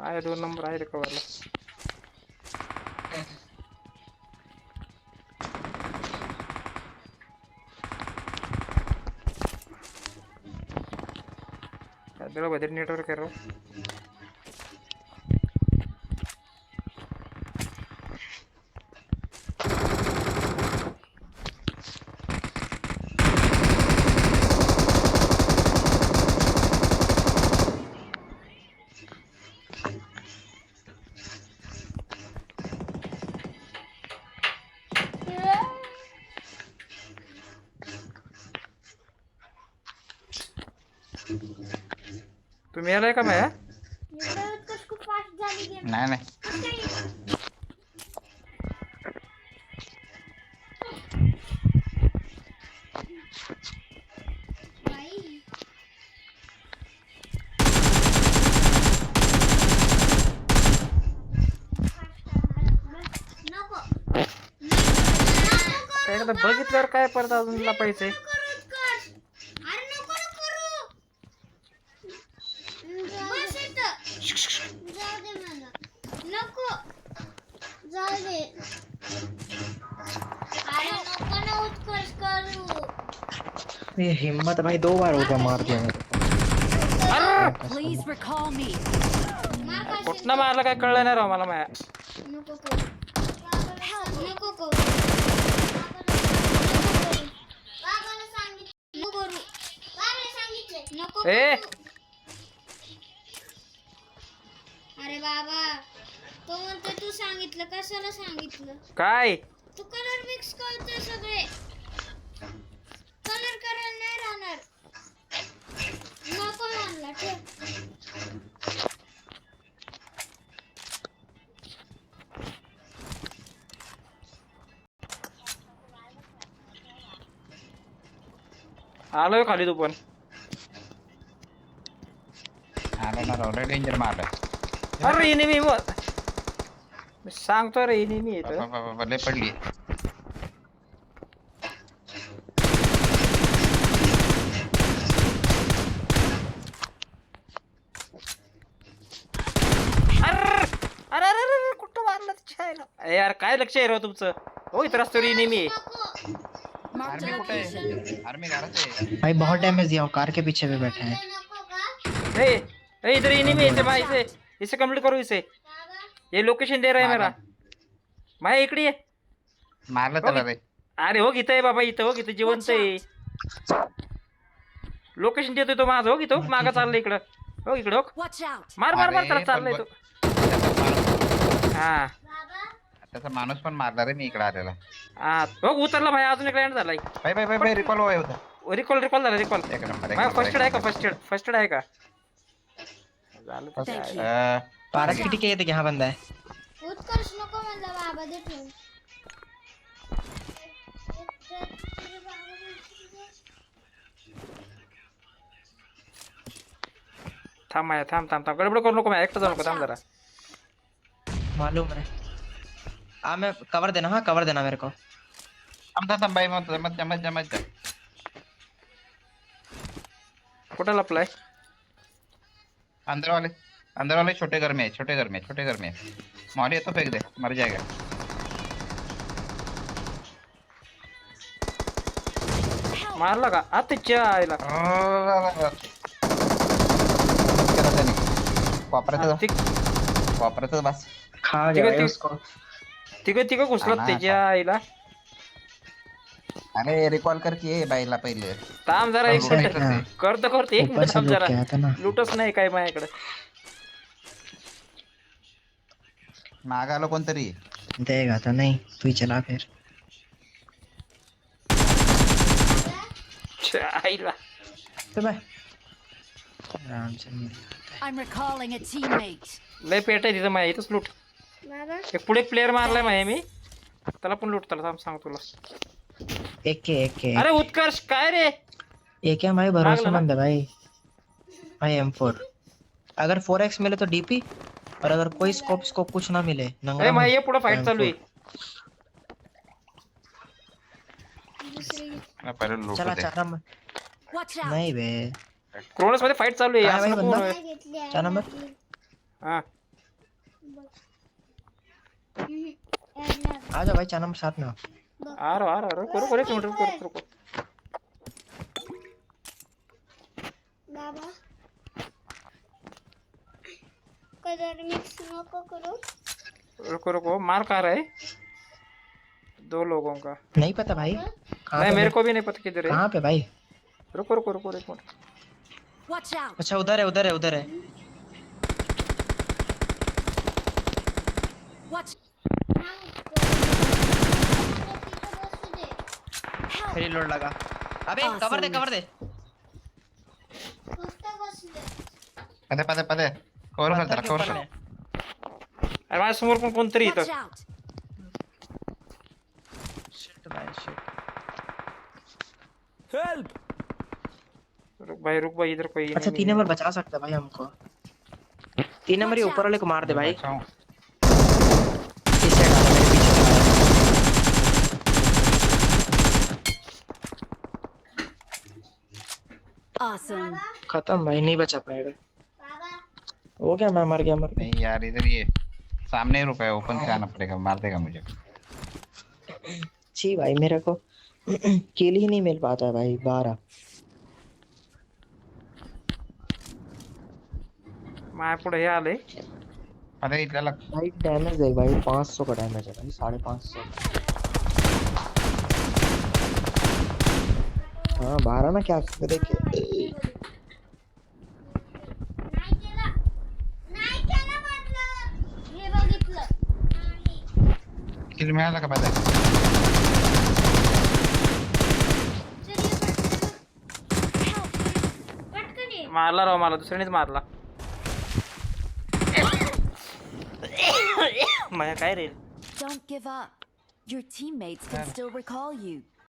आहे दोन नंबर आहे कवरला त्याला बदल नेटवर्क आहे का फास्ट झाली गेम नाही नाही बघितल्यावर काय अजून लपायचंय जाऊ दे मला नको जाऊ दे अरे नको ना उत्कर्ष करू ये हिम्मत भाई दो बार हो गया मार दिया me. मार खाशील कुठनं मारलं काय कळलं नाही राव मला माया नको करू नको करू बाबाला सांगितलं नको करू बाबाला सांगितलं नको ए! बाबा. तो म्हणतो तू सांगितलं कशाला सांगितलं? काय? तू कलर मिक्स करतोय सगळे. कलर करायला नाही राहणार. नको म्हणला ठेव. आलोय खाली तू पण. आलं ना डेंजर मारलं अरे इनिमी मी सांगतो रे इनिमी येत लय पडली अरे अरे अरे अरे कुठं मारलं? ए यार काय लक्ष आहे राव तुमचं? हो इनिमी नको Marked a आर्मी कुठे आहे? आर्मी घरात आहे. भाई बहुत डैमेज दिया हूँ कार के पीछे भी बैठे हैं। ए ए इधर इनिमी है भाई इसे इसे कंप्लीट करो इसे। ये लोकेशन दे रहा है मेरा। माया इकडे ये मारलं त्याला रे। अरे हो इथं आहे बाबा इथं हो इथं जिवंत आहे। लोकेशन देतोय तो माझं हो इथं मागं चाललंय इकडं. हो इकडं हो Watch out. मार मार मार अरे, त्याला चाललंय तो. हा. बाबा त्याचा माणूस पण मारला रे मी इकडे आलेला. हा. हो उतरला भाई अजून एक लँड झालाय. Bye bye bye bye recall होय होता. रिकॉल रिकॉल झाला रिकॉल एक नंबर एक माझा नंबर, फर्स्ट एड आहे का number. First aid first aid आहे का? Thank you. पारक की टिके थे यहाँ बंदा है उत्कर्ष नको म्हणला बाबा दे ठेवून थांब माया थांब थांब थांब गडबड करू नको माया एकटा जाऊ नको थांब जरा मालूम है हाँ मैं कवर देना हाँ कवर देना मेरे को थांब थांब थांब बाई मत मत मत मत. कुठं लपलाय अंदर वाले अंदर वाले छोटे घर में है छोटे घर में है, छोटे घर में है. है तो फेंक दे मर जाएगा मारला का? आ त्याच्या आईला वापरायचं तिघ वापरायचं बस. खा है, तिघं तिघं घुसलं त्याच्या आईला अरे रिकॉल कर की बाईला पहिले. थांब जरा एक मिनिट. करतो करतो. एक मिनिट थांब जरा. लुटच नाही काय माझ्याकडे. माग आलो कोणतरी देगा तो नहीं. तू ही चला फिर आईला. तो भाई आराम से मिल I'm recalling a teammate. लय पेट आहे तिथं माझ्या इथंच लूट. बाबा एक पुढे प्लेअर मारलाय माझ्या मी. त्याला पण लूट त्याला थांब सांग तुला. एक के एक के अरे उत्कर्ष काय रे? ये क्या भाई भरोसेमंद है भाई। भाई एम फोर अगर फोर एक्स मिले तो डीपी और अगर कोई स्कोप स्कोप कुछ ना मिले नंगा अरे नंगा माझ्या पुढे फाईट चालू दुसरी ना पहिले लूट चला चार नंबर नहीं बे। क्रोनस मध्ये फाईट चालू आहे असं बाई नको बंदा? चार नंबर? हा। येणार. आ जाओ भाई चार नंबर साथ में. आ रहा आ रहा रुको रुको एक मिनट रुको रुको रुको। बाबा। कलर मिक्स नको करू। रुको रुको मार कहाँ रहा है। दो लोगों का। नहीं पता भाई। नहीं मेरे को भी नहीं पता किधर है। कहाँ पे भाई? रुको रुको रुको एक मिनट। अच्छा उधर है उधर है उधर है। Help! रिलोड लगा अबे कवर दे कवर दे पदे पदे पदे कवर कर के कवर कर अरे माझ्या समोर पण कोणतरी Watch इथं out! Shit भाई shit. रुक भाई रुक भाई इधर कोई अच्छा तीन नंबर बचा सकता है भाई हमको तीन नंबर ये ऊपर वाले को मार दे भाई बचाओ। इस साइड आ मेरे पीछे आ रहा Awesome. खत्म भाई नहीं बचा पाएगा बाबा हो गया मैं मर गया मर गया। नहीं यार इधर ये सामने ही रुका है ओपन से आना पड़ेगा मार देगा मुझे। छी भाई मेरे को किल ही नहीं मिल पाता है भाई बारह। माझ्या पुढे हे आले पदे इथल्याला भाई डैमेज है भाई 500 का डैमेज है भाई साढ़े पाँच सौ। हाँ बारह ना क्या देखिए। नाही केलं नाही केलं म्हटलं हे बघितलं नाही. किल मिळाला का पदे चल ये पटकन. पटकन ये. मारला राव मला दुसऱ्यानेच मारला माझ्या काय रे Don't give up. Your teammates can still recall you.